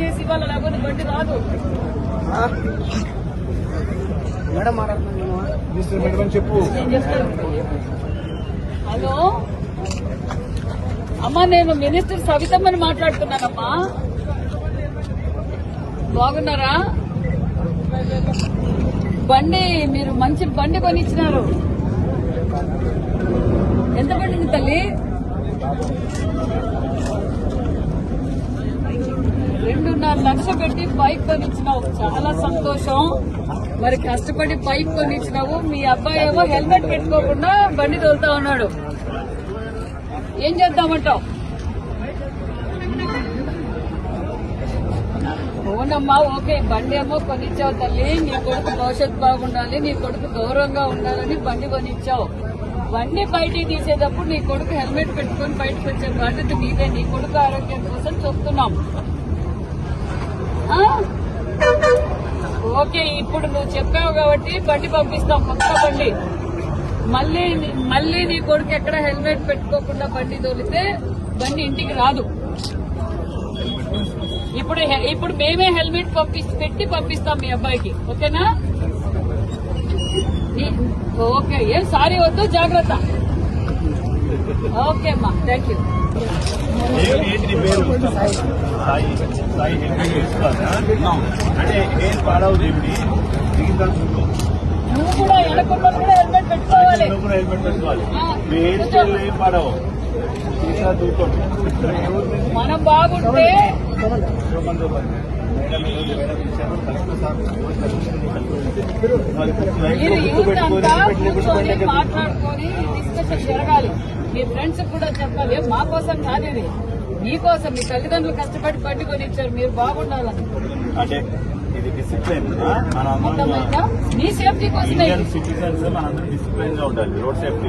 చేసి ఇవ్వాలి? లేకపోతే బండి రాదు. మేడం మాట్లాడుతున్నాను. చెప్పు. హలో? అమ్మా నేను మినిస్టర్ సవితమ్మని మాట్లాడుతున్నానమ్మా. బాగున్నారా? బండి మీరు మంచి బండి కొనిచ్చినారు. ఎంత పడింది తల్లి? లక్ష పెట్టి బైక్ కొనిచ్చినావు. చాలా సంతోషం. మరి కష్టపడి బైక్ కొనిచ్చినావు. మీ అబ్బాయి ఏమో హెల్మెట్ పెట్టుకోకుండా బండి తోలుతా ఉన్నాడు. ఏం చేద్దామంటావు? అవునమ్మా ఓకే బండి ఏమో కొనిచ్చావు తల్లి. నీ కొడుకు భవిష్యత్తు బాగుండాలి నీ కొడుకు గౌరవంగా ఉండాలని బండి కొనిచ్చావు. బండి బయటికి తీసేటప్పుడు నీ కొడుకు హెల్మెట్ పెట్టుకొని బయటకు వచ్చే బాధ్యత నీదే. నీ కొడుకు ఆరోగ్యం కోసం చూస్తున్నాం ఓకే ఇప్పుడు నువ్వు చెప్పావు కాబట్టి బండి పంపిస్తాం పక్క బండి. మళ్ళీ మళ్ళీ నీ కొడుకు ఎక్కడ హెల్మెట్ పెట్టుకోకుండా బండి తోలితే బండి ఇంటికి రాదు. ఇప్పుడు హె- ఇప్పుడు మేమే హెల్మెట్ పంపి పెట్టి పంపిస్తాం మీ అబ్బాయికి. ఓకేనా? ఓకే ఏం సారీ వద్దు జాగ్రత్త. ఓకే అమ్మా థ్యాంక్ యూ నువ్వు కూడా కూడా హెల్మెట్ పెట్టుకోవాలి. హెల్మెట్ పెట్టుకోవాలి. మీ హెయిర్ స్టైల్ ఏం పాడవు? మనం బాగుంటే ఇచ్చారు మాట్లాడుకొని డిస్కషన్ జరగాలి. మీ ఫ్రెండ్స్ కూడా చెప్పాలి. మా కోసం కాదు ఇది మీకోసం మీ తల్లిదండ్రులు కష్టపడి బండి కొనిచ్చారు. మీరు బాగుండాలని అంటే ఇది డిసిప్లిన్ మీ సేఫ్టీ ఇండియన్ సిటిజన్స్ మనందరం డిసిప్లిన్గా ఉండాలి. Road safety